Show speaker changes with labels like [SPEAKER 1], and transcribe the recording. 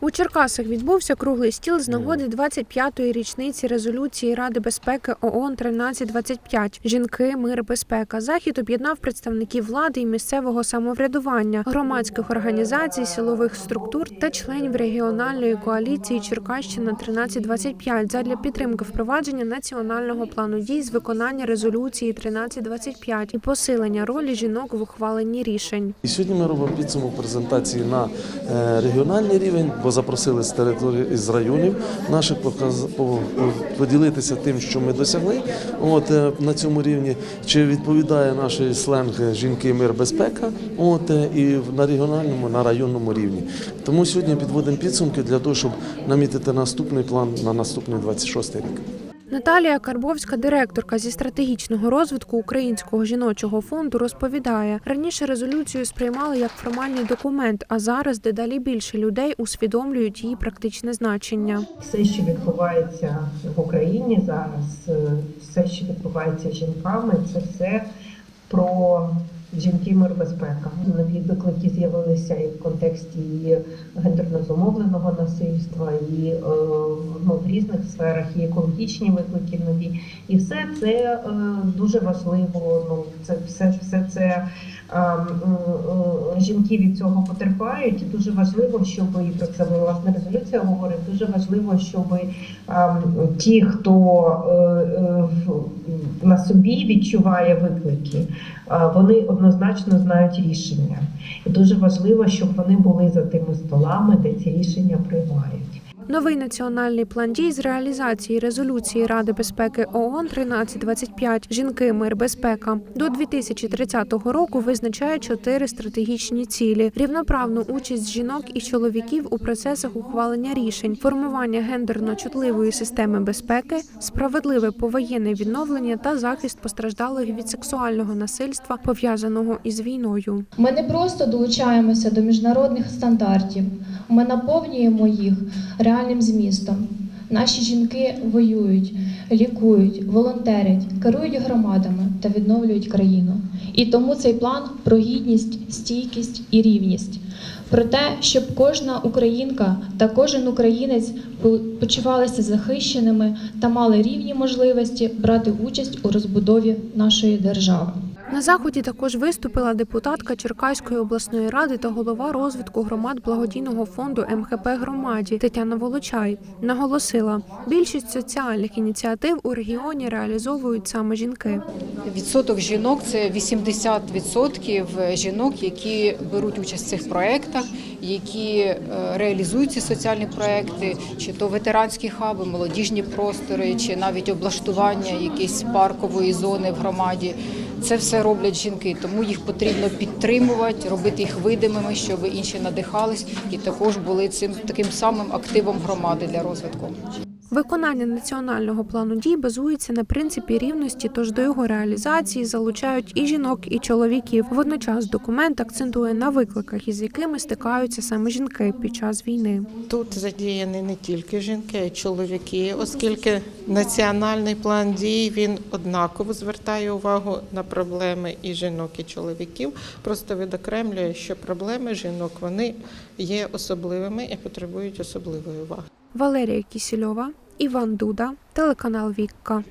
[SPEAKER 1] У Черкасах відбувся круглий стіл з нагоди 25-ї річниці резолюції Ради безпеки ООН 1325 Жінки, мир, безпека. Захід об'єднав представників влади і місцевого самоврядування, громадських організацій, силових структур та членів регіональної коаліції Черкащина 1325 задля підтримки впровадження національного плану дій з виконання резолюції 1325 і посилення ролі жінок в ухваленні рішень.
[SPEAKER 2] І сьогодні ми робимо підсумок презентації на е, регіональний рівень, бо запросили з території з районів наших поділитися тим, що ми досягли. От е, на цьому рівні чи відповідає наші сленг жінки, мир, безпека. От е, і на регіональному, на районному рівні. Тому сьогодні підводимо підсумки для того, щоб намітити наступний план на наступний 26 рік.
[SPEAKER 1] Наталія Карбовська, директорка зі стратегічного розвитку Українського жіночого фонду, розповідає, раніше резолюцію сприймали як формальний документ, а зараз дедалі більше людей усвідомлюють її практичне значення.
[SPEAKER 3] все, що відбувається в Україні зараз, все, що відбувається з жінками, це все про жінки мир безпека. Нові виклики з'явилися і в контексті гендерно зумовленого насильства, і е, ну, в різних сферах, і екологічні виклики нові. І все це е, дуже важливо. Ну це все, все це. е, м, Жінки від цього потерпають, і дуже важливо, щоб і про це власне резолюція говорить. Дуже важливо, щоб ті, хто е, е, на собі відчуває виклики, е, вони однозначно знають рішення. І дуже важливо, щоб вони були за тими столами, де ці рішення приймають.
[SPEAKER 1] Новий національний план дій з реалізації резолюції Ради безпеки ООН 1325 Жінки, мир, безпека до 2030 року визначає чотири стратегічні цілі: рівноправну участь жінок і чоловіків у процесах ухвалення рішень, формування гендерно чутливої системи безпеки, справедливе повоєнне відновлення та захист постраждалих від сексуального насильства, пов'язаного із війною.
[SPEAKER 4] Ми не просто долучаємося до міжнародних стандартів, ми наповнюємо їх реальним змістом. Наші жінки воюють, лікують, волонтерять, керують громадами та відновлюють країну. І тому цей план про гідність, стійкість і рівність. Про те, щоб кожна українка та кожен українець почувалися захищеними та мали рівні можливості брати участь у розбудові нашої держави.
[SPEAKER 1] На заході також виступила депутатка Черкаської обласної ради та голова розвитку громад благодійного фонду МХП громаді Тетяна Волочай. Наголосила, більшість соціальних ініціатив у регіоні реалізовують саме жінки.
[SPEAKER 5] Відсоток жінок це 80% жінок, які беруть участь в цих проєктах, які е, реалізують ці соціальні проекти, чи то ветеранські хаби, молодіжні простори, чи навіть облаштування якоїсь паркової зони в громаді. Це все роблять жінки, тому їх потрібно підтримувати, робити їх видимими, щоб інші надихались і також були цим таким самим активом громади для розвитку.
[SPEAKER 1] Виконання національного плану дій базується на принципі рівності, тож до його реалізації залучають і жінок, і чоловіків. Водночас документ акцентує на викликах, із якими стикаються саме жінки під час війни.
[SPEAKER 6] Тут задіяні не тільки жінки, а й чоловіки, оскільки національний план дій він однаково звертає увагу на проблеми і жінок, і чоловіків. Просто відокремлює, що проблеми жінок вони є особливими і потребують особливої уваги.
[SPEAKER 1] Валерія Кісільова, Іван Дуда, телеканал Вікка.